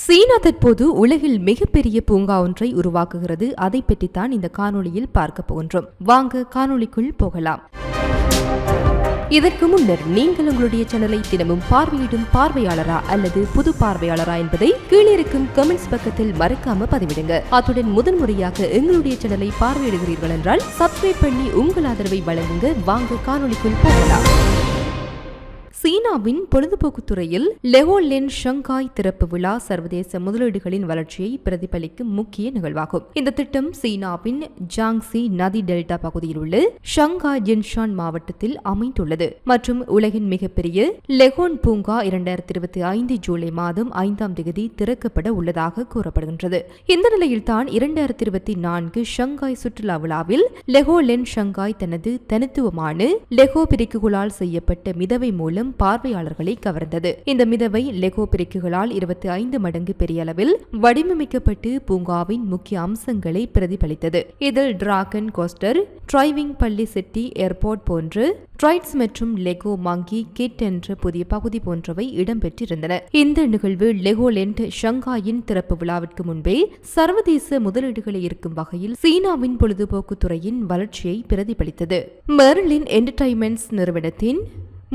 சீனா தற்போது உலகில் மிகப்பெரிய பூங்கா ஒன்றை உருவாக்குகிறது. அதை பற்றித்தான் இந்த காணொளியில் பார்க்க போகின்றோம். வாங்க காணொளிக்குள் போகலாம். இதற்கு முன்னர் நீங்கள் உங்களுடைய சேனலை தினமும் பார்வையிடும் பார்வையாளரா அல்லது புது பார்வையாளரா என்பதை கீழே இருக்கும் கமெண்ட்ஸ் பக்கத்தில் மறக்காம பதிவிடுங்க. அத்துடன் முதன்முறையாக எங்களுடைய சேனலை பார்வையிடுகிறீர்கள் என்றால் சப்ஸ்கிரைப் பண்ணி உங்கள் ஆதரவை வழங்குங்க. வாங்க காணொளிக்குள் போகலாம். சீனாவின் பொழுதுபோக்கு துறையில் லெவோலென் ஷங்காய் திறப்பு விழா சர்வதேச முதலீடுகளின் வளர்ச்சியை பிரதிபலிக்கும் முக்கிய நிகழ்வாகும். இந்த திட்டம் சீனாவின் ஜாங்சி நதி டெல்டா பகுதியில் உள்ள ஷங்காய் ஜின்ஷான் மாவட்டத்தில் அமைந்துள்ளது. மற்றும் உலகின் மிகப்பெரிய லெகோன் பூங்கா இரண்டாயிரத்தி இருபத்தி ஐந்து ஜூலை மாதம் ஐந்தாம் தேதி திறக்கப்பட உள்ளதாக கூறப்படுகின்றது. இந்த நிலையில்தான் இரண்டாயிரத்தி இருபத்தி நான்கு ஷங்காய் சுற்றுலா விழாவில் லெகோலென் ஷங்காய் தனது தனித்துவமான லெகோ பிரிக்குகளால் செய்யப்பட்ட மிதவை மூலம் பார்வையாளர்களை கவர்ந்தது. இந்த மிதவை லெகோ பிரிக்குகளால் இருபத்தி ஐந்து மடங்கு பெரிய அளவில் வடிவமைக்கப்பட்டு பூங்காவின் முக்கிய அம்சங்களை பிரதிபலித்தது. இதில் டிராகன் கோஸ்டர் டிரைவிங் பள்ளி சிட்டி ஏர்போர்ட் போன்று ட்ரைட்ஸ் மற்றும் லெகோ மாங்கி கிட் என்ற புதிய பகுதி போன்றவை இடம்பெற்றிருந்தன. இந்த நிகழ்வு லெகோலெண்ட் ஷங்காயின் திறப்பு விழாவிற்கு முன்பே சர்வதேச முதலீடுகளை இருக்கும் வகையில் சீனாவின் பொழுதுபோக்கு துறையின் வளர்ச்சியை பிரதிபலித்தது. மெர்லின் என்டர்டைன்மெண்ட்ஸ் நிறுவனத்தின்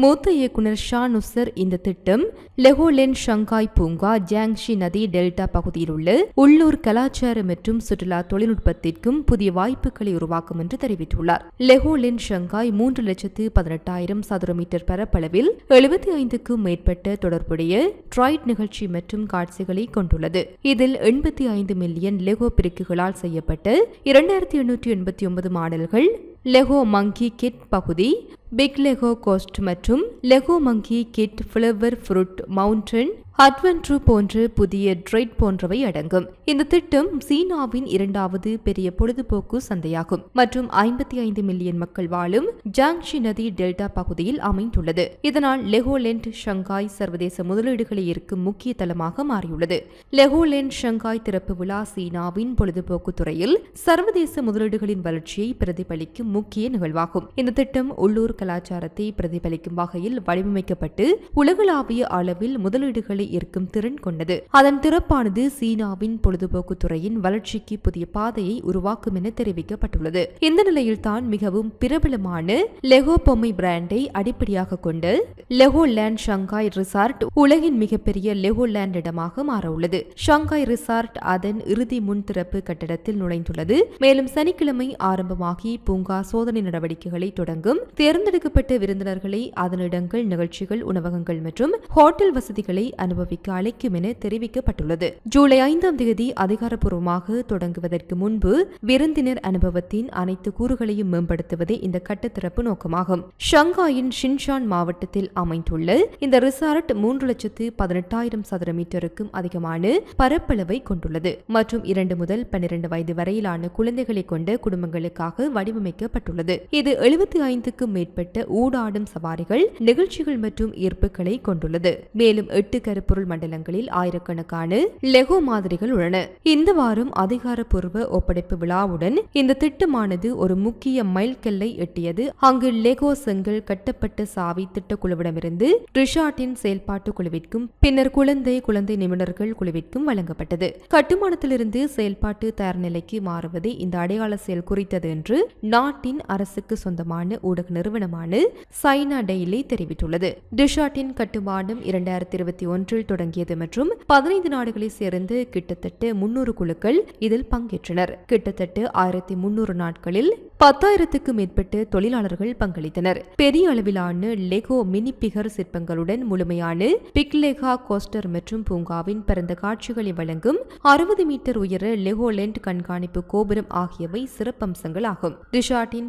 மூத்த இயக்குனர் ஷா நுசர் இந்த திட்டம் லெஹோலென் ஷங்காய் பூங்கா ஜாங்ஷி நதி டெல்டா பகுதியில் உள்ள உள்ளூர் கலாச்சார மற்றும் சுற்றுலா தொழில்நுட்பத்திற்கும் புதிய வாய்ப்புகளை உருவாக்கும் என்று தெரிவித்துள்ளார். லெஹோலென் ஷங்காய் மூன்று லட்சத்து பதினெட்டாயிரம் சதுர மீட்டர் பரப்பளவில் எழுபத்தி ஐந்துக்கும் மேற்பட்ட தொடர்புடைய ட்ராய்ட் நிகழ்ச்சி மற்றும் காட்சிகளை கொண்டுள்ளது. இதில் எண்பத்தி ஐந்து மில்லியன் லெகோ பிரிக்குகளால் செய்யப்பட்ட இரண்டாயிரத்தி எண்ணூற்றி எண்பத்தி ஒன்பது மாடல்கள் லெகோ மங்கி கிட் பகுதி பிக் லெகோ கோஸ்ட் மற்றும் Lego monkey kid flower fruit mountain adventure போன்ற புதிய ட்ரைட் போன்றவை அடங்கும். இந்த திட்டம் சீனாவின் இரண்டாவது பெரிய பொழுதுபோக்கு சந்தையாகும். மற்றும் ஐம்பத்தி ஐந்து மில்லியன் மக்கள் வாழும் ஜாங்ஷி நதி டெல்டா பகுதியில் அமைந்துள்ளது. இதனால் லெகோலெண்ட் ஷங்காய் சர்வதேச முதலீடுகளை இருக்கும் முக்கிய தளமாக மாறியுள்ளது. லெகோலெண்ட் ஷங்காய் திறப்பு விழா சீனாவின் பொழுதுபோக்கு துறையில் சர்வதேச முதலீடுகளின் வளர்ச்சியை பிரதிபலிக்கும் முக்கிய நிகழ்வாகும். இந்த திட்டம் உள்ளூர் கலாச்சாரத்தை பிரதிபலிக்கும் வகையில் வடிவமைக்கப்பட்டு உலகளாவிய அளவில் முதலீடுகளை ஈர்க்கும் திறன் கொண்டது. அதன் திறப்பானது சீனாவின் துறையின் வளர்ச்சிக்கு புதிய பாதையை உருவாக்கும் என தெரிவிக்கப்பட்டுள்ளது. இந்த நிலையில்தான் மிகவும் பிரபலமான லெகோ பொம்மை பிராண்டை அடிப்படையாக கொண்டு லெகோ லேண்ட் ஷங்காய் ரிசார்ட் உலகின் மிகப்பெரிய லெகோ லேண்ட் இடமாக மாறவுள்ளது. ஷங்காய் ரிசார்ட் அதன் இறுதி முன்திறப்பு கட்டடத்தில் நுழைந்துள்ளது. மேலும் சனிக்கிழமை ஆரம்பமாகி பூங்கா சோதனை நடவடிக்கைகளை தொடங்கும் தேர்ந்தெடுக்கப்பட்ட விருந்தினர்களை அதன் இடங்கள் நிகழ்ச்சிகள் உணவகங்கள் மற்றும் ஹோட்டல் வசதிகளை அனுபவிக்க அழைக்கும் என தெரிவிக்கப்பட்டுள்ளது. ஜூலை ஐந்தாம் தேதி அதிகாரப்பூர்வமாக தொடங்குவதற்கு முன்பு விருந்தினர் அனுபவத்தின் அனைத்து கூறுகளையும் மேம்படுத்துவதே இந்த கட்டத்திறப்பு நோக்கமாகும். ஷங்காயின் ஷின்ஷான் மாவட்டத்தில் அமைந்துள்ள இந்த ரிசார்ட் மூன்று லட்சத்து பதினெட்டாயிரம் சதுர மீட்டருக்கும் அதிகமான பரப்பளவை கொண்டுள்ளது. மற்றும் இரண்டு முதல் பன்னிரண்டு வயது வரையிலான குழந்தைகளை கொண்ட குடும்பங்களுக்காக வடிவமைக்கப்பட்டுள்ளது. இது எழுபத்தி ஐந்துக்கும் மேற்பட்ட ஊடாடும் சவாரிகள் நிகழ்ச்சிகள் மற்றும் ஈர்ப்புகளை கொண்டுள்ளது. மேலும் எட்டு கருப்பொருள் மண்டலங்களில் ஆயிரக்கணக்கான லெகோ மாதிரிகள் உள்ளன. உள்ளன இந்த வாரம் அதிகாரப்பூர்வ ஒப்படைப்பு விழாவுடன் இந்த திட்டமானது ஒரு முக்கிய மைல்கல்லை எட்டியது. அங்கு லெகோ செங்கல் கட்டப்பட்ட சாவி திட்டக்குழுவிடமிருந்து ரிஷாட்டின் செயல்பாட்டு குழுவிற்கும் பின்னர் குழந்தை குழந்தை நிபுணர்கள் குழுவிற்கும் வழங்கப்பட்டது. கட்டுமானத்திலிருந்து செயல்பாட்டு தயார் நிலைக்கு மாறுவதே இந்த அடையாள செயல் குறித்தது என்று நாட்டின் அரசுக்கு சொந்தமான ஊடக நிறுவனமான சைனா டெய்லி தெரிவித்துள்ளது. டிஷாட்டின் கட்டுமானம் இரண்டாயிரத்தி இருபத்தி ஒன்றில் தொடங்கியது மற்றும் பதினைந்து நாடுகளை சேர்ந்து கிட்டத்தட்ட முன்னூறு குழுக்கள் இதில் பங்கேற்றனர். கிட்டத்தட்ட ஆயிரத்தி முன்னூறு நாட்களில் பத்தாயிரத்துக்கும் மேற்பட்ட தொழிலாளர்கள் பங்களித்தனர். பெரிய அளவிலான லெகோ மினி பிகர் சிற்பங்களுடன் முழுமையான பிக்லெகா கோஸ்டர் மற்றும் பூங்காவின் பிறந்த காட்சிகளை வழங்கும் அறுபது மீட்டர் உயர லெகோலெண்ட் கண்காணிப்பு கோபுரம் ஆகியவை சிறப்பம்சங்கள் ஆகும்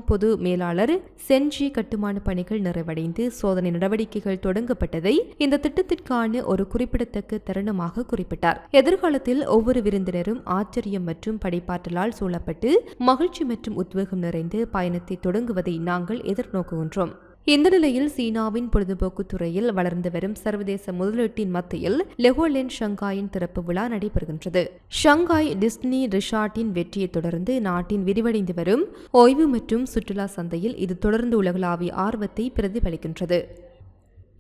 பொது மேலாளர் சென்ஜி கட்டுமான பணிகள் நிறைவடைந்து சோதனை நடவடிக்கைகள் தொடங்கப்பட்டதை இந்த திட்டத்திற்கான ஒரு குறிப்பிடத்தக்க தருணமாக குறிப்பிட்டார். எதிர்காலத்தில் ஒவ்வொரு விருந்தினரும் ஆச்சரியம் மற்றும் படைப்பாற்றலால் சூழப்பட்டு மகிழ்ச்சி மற்றும் உத்வேகம் நிறைந்த பயணத்தை தொடங்குவதை நாங்கள் எதிர்நோக்குகின்றோம். இந்த நிலையில் சீனாவின் பொழுதுபோக்கு துறையில் வளர்ந்து வரும் சர்வதேச முதலீட்டின் மத்தியில் லெகோலென் ஷங்காயின் திறப்பு விழா நடைபெறுகின்றது. ஷங்காய் டிஸ்னி ரிஷார்ட்டின் வெற்றியை தொடர்ந்து நாட்டின் விரிவடைந்து வரும் ஓய்வு மற்றும் சுற்றுலா சந்தையில் இது தொடர்ந்து உலகளாவிய ஆர்வத்தை பிரதிபலிக்கின்றது.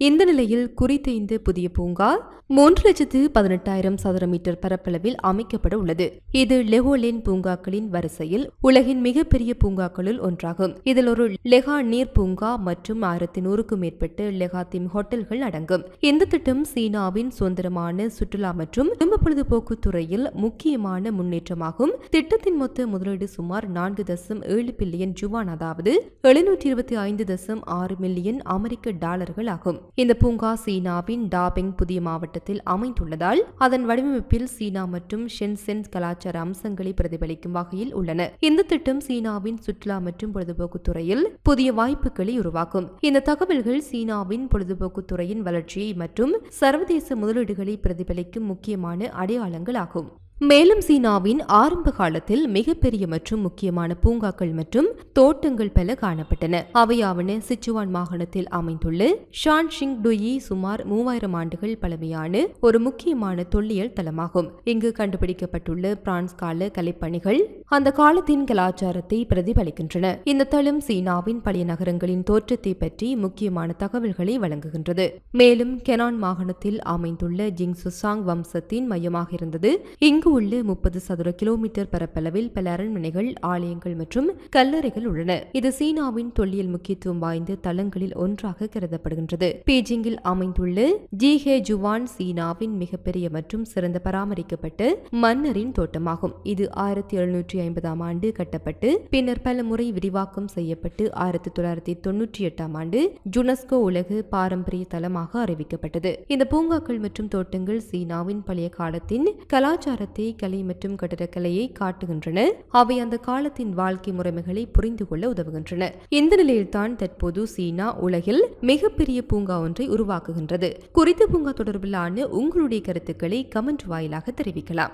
இந்த நிலையில் குறித்த இந்த புதிய பூங்கா மூன்று லட்சத்து பதினெட்டாயிரம் சதுர மீட்டர் பரப்பளவில் அமைக்கப்பட உள்ளது. இது லெகோலேன் பூங்காக்களின் வரிசையில் உலகின் மிகப்பெரிய பூங்காக்களுள் ஒன்றாகும். இதில் ஒரு லெகா நீர் பூங்கா மற்றும் ஆயிரத்தி நூறுக்கும் மேற்பட்ட லெகா தீம் ஹோட்டல்கள் அடங்கும். இந்த திட்டம் சீனாவின் சுதந்திரமான சுற்றுலா மற்றும் குடும்ப பொழுதுபோக்கு துறையில் முக்கியமான முன்னேற்றமாகும். திட்டத்தின் மொத்த முதலீடு சுமார் நான்கு தசம் ஏழு பில்லியன் ஜுவான் அதாவது எழுநூற்றி இருபத்தி ஐந்து தசம் ஆறு மில்லியன் அமெரிக்க டாலர்கள் ஆகும். இந்த பூங்கா சீனாவின் டாபிங் புதிய மாவட்டத்தில் அமைந்துள்ளதால் அதன் வடிவமைப்பில் சீனா மற்றும் ஷென்சென் கலாச்சார அம்சங்களை பிரதிபலிக்கும் வகையில் உள்ளன. இந்த திட்டம் சீனாவின் சுற்றுலா மற்றும் பொழுதுபோக்கு துறையில் புதிய வாய்ப்புகளை உருவாக்கும். இந்த தகவல்கள் சீனாவின் பொழுதுபோக்கு துறையின் வளர்ச்சியை மற்றும் சர்வதேச முதலீடுகளை பிரதிபலிக்கும் முக்கியமான அடையாளங்கள் ஆகும் மேலும் சீனாவின் ஆரம்ப காலத்தில் மிகப்பெரிய மற்றும் முக்கியமான பூங்காக்கள் மற்றும் தோட்டங்கள் பல காணப்பட்டன. அவையாவன சிச்சுவான் மாகாணத்தில் அமைந்துள்ள ஷான்ஷிங் டுயி சுமார் மூவாயிரம் ஆண்டுகள் பழமையான ஒரு முக்கியமான தொல்லியல் தலமாகும். இங்கு கண்டுபிடிக்கப்பட்டுள்ள பிரான்ஸ் கால கலைப்பணிகள் அந்த காலத்தின் கலாச்சாரத்தை பிரதிபலிக்கின்றன. இந்த தளம் சீனாவின் பழைய நகரங்களின் தோற்றத்தை பற்றி முக்கியமான தகவல்களை வழங்குகின்றது. மேலும் கெனான் மாகாணத்தில் அமைந்துள்ள ஜிங்சுசாங் வம்சத்தின் மையமாக இருந்தது. இங்கு இங்கு உள்ள முப்பது சதுர கிலோமீட்டர் பரப்பளவில் பல அரண்மனைகள் ஆலயங்கள் மற்றும் கல்லறைகள் உள்ளன. இது சீனாவின் தொல்லியல் முக்கியத்துவம் வாய்ந்த தளங்களில் ஒன்றாக கருதப்படுகின்றது. பீஜிங்கில் அமைந்துள்ள ஜி ஹே ஜுவான் சீனாவின் மிகப்பெரிய மற்றும் சிறந்த பராமரிக்கப்பட்ட மன்னரின் தோட்டமாகும். இது ஆயிரத்தி எழுநூற்றி ஐம்பதாம் ஆண்டு கட்டப்பட்டு பின்னர் பல முறை விரிவாக்கம் செய்யப்பட்டு ஆயிரத்தி தொள்ளாயிரத்தி தொன்னூற்றி எட்டாம் ஆண்டு ஜுனஸ்கோ உலக பாரம்பரிய தலமாக அறிவிக்கப்பட்டது. இந்த பூங்காக்கள் மற்றும் தோட்டங்கள் சீனாவின் பழைய காலத்தின் கலாச்சாரத்தை தேய்கலை கலை மற்றும் கட்டிடக்கலையை காட்டுகின்றன. அவை அந்த காலத்தின் வாழ்க்கை முறைமைகளை புரிந்து கொள்ள உதவுகின்றன. இந்த நிலையில்தான் தற்போது சீனா உலகில் மிகப்பெரிய பூங்கா ஒன்றை உருவாக்குகின்றது. குறித்த பூங்கா தொடர்பிலான உங்களுடைய கருத்துக்களை கமெண்ட் வாயிலாக தெரிவிக்கலாம்.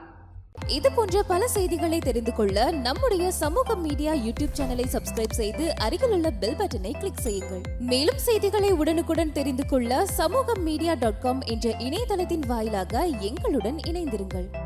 இது போன்ற பல செய்திகளை தெரிந்து கொள்ள நம்முடைய சமூக மீடியா யூடியூப் சேனலை சப்ஸ்கிரைப் செய்து அருகிலுள்ள பெல் பட்டனை கிளிக் செய்யுங்கள். மேலும் செய்திகளை உடனுக்குடன் தெரிந்து கொள்ள சமூக மீடியா டாட் காம் என்ற இணையதளத்தின் வாயிலாக எங்களுடன் இணைந்திருங்கள்.